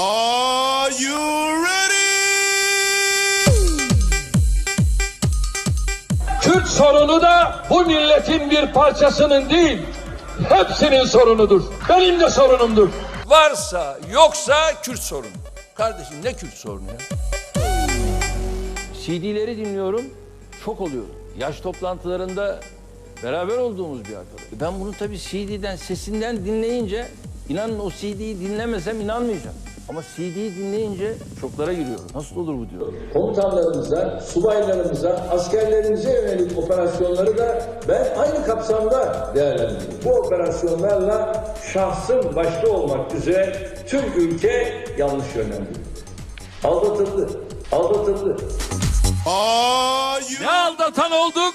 Are you ready? Kürt sorunu da bu milletin bir parçasının değil, hepsinin sorunudur. Benim de sorunumdur. Varsa yoksa Kürt sorunu. Kardeşim ne Kürt sorunu ya? CD'leri dinliyorum, şok oluyorum. Yaş toplantılarında beraber olduğumuz bir arkadaş. Ben bunu tabii CD'den, sesinden dinleyince, inanın o CD'yi dinlemesem inanmayacağım. Ama CD'yi dinleyince şoklara giriyorum. Nasıl olur bu diyorum. Komutanlarımıza, subaylarımıza, askerlerimize yönelik operasyonları da ben aynı kapsamda değerlendiriyorum. Bu operasyonlarla şahsım başta olmak üzere tüm ülke yanlış yönlendirildi. Aldatıldı, aldatıldı. You Ne aldatan olduk,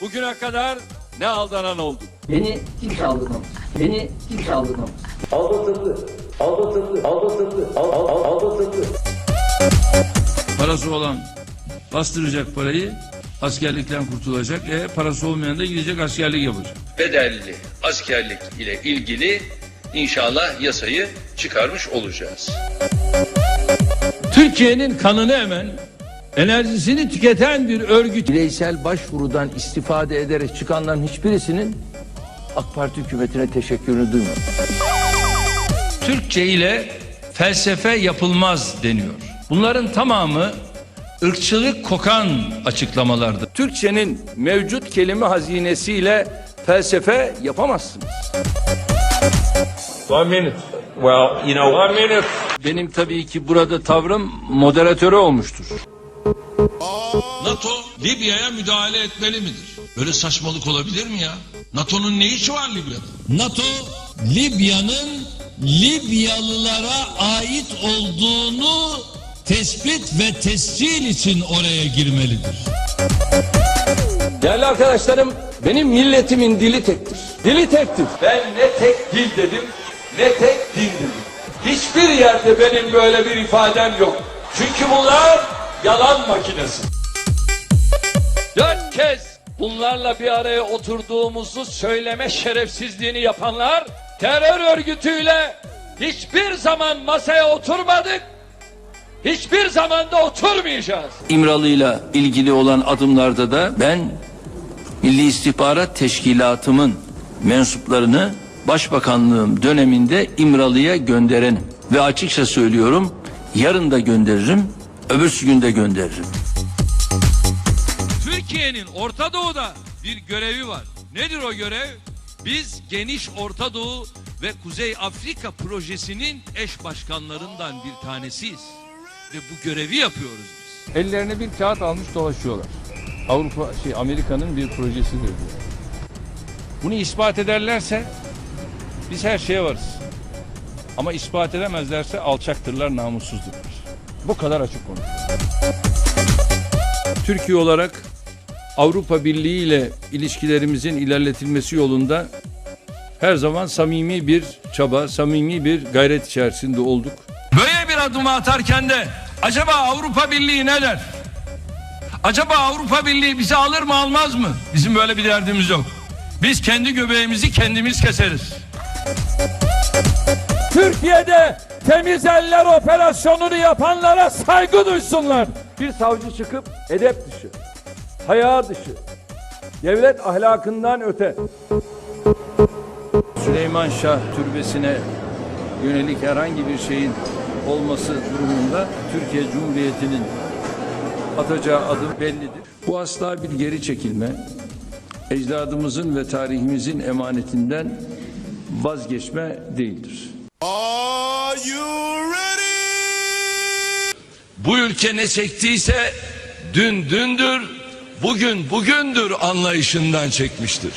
bugüne kadar ne aldanan olduk. Beni kimse aldatmaz. Beni kimse aldatmaz. Aldatıldı, aldatıldı, aldatıldı, al, al, al- aldatıldı. Parası olan bastıracak parayı askerlikten kurtulacak. E parası olmayan da gidecek askerlik yapacak. bedelli askerlik ile ilgili inşallah yasayı çıkarmış olacağız. Türkiye'nin kanını emen, enerjisini tüketen bir örgüt. Bireysel başvurudan istifade ederek çıkanların hiçbirisinin AK Parti hükümetine teşekkürünü duymuyorum. Türkçe ile felsefe yapılmaz deniyor. Bunların tamamı ırkçılık kokan açıklamalardır. Türkçenin mevcut kelime hazinesiyle felsefe yapamazsınız. One minute. Well, you know. One minute. Benim tabii ki burada tavrım moderatörü olmuştur. NATO Libya'ya müdahale etmeli midir? Böyle saçmalık olabilir mi ya? NATO'nun ne işi var Libya'da? NATO Libya'nın Libyalılara ait olduğunu tespit ve tescil için oraya girmelidir. Değerli arkadaşlarım, benim milletimin dili tektir. Dili tektir. Ben ne tek dil dedim, ne tek din dedim. Hiçbir yerde benim böyle bir ifadem yok. Çünkü bunlar yalan makinesi. Dört kez bunlarla bir araya oturduğumuzu söyleme şerefsizliğini yapanlar terör örgütüyle hiçbir zaman masaya oturmadık. Hiçbir zaman da oturmayacağız. İmralı'yla ilgili olan adımlarda da ben Milli İstihbarat Teşkilatımın mensuplarını Başbakanlığım döneminde İmralı'ya gönderenim. Ve açıkça söylüyorum yarın da gönderirim, öbürsü gün de gönderirim. Türkiye'nin Orta Doğu'da bir görevi var. Nedir o görev? Biz geniş Orta Doğu ve Kuzey Afrika projesinin eş başkanlarından bir tanesiyiz. Ve bu görevi yapıyoruz biz. Ellerine bir kağıt almış dolaşıyorlar. Avrupa şey Amerika'nın bir projesidir diyor. Bunu ispat ederlerse biz her şeye varız. Ama ispat edemezlerse alçaktırlar, namussuzdurlar. Bu kadar açık konu. Türkiye olarak Avrupa Birliği ile ilişkilerimizin ilerletilmesi yolunda her zaman samimi bir çaba, samimi bir gayret içerisinde olduk. Böyle bir adımı atarken de acaba Avrupa Birliği ne der? Acaba Avrupa Birliği bizi alır mı almaz mı? Bizim böyle bir derdimiz yok. Biz kendi göbeğimizi kendimiz keseriz. Türkiye'de temiz eller operasyonunu yapanlara saygı duysunlar. Bir savcı çıkıp edep dışı, haya dışı, devlet ahlakından öte Süleyman Şah türbesine yönelik herhangi bir şeyin olması durumunda Türkiye Cumhuriyeti'nin atacağı adım bellidir. Bu asla bir geri çekilme, ecdadımızın ve tarihimizin emanetinden vazgeçme değildir. Are you ready? Bu ülke ne çektiyse dün dündür, bugün bugündür anlayışından çekmiştir.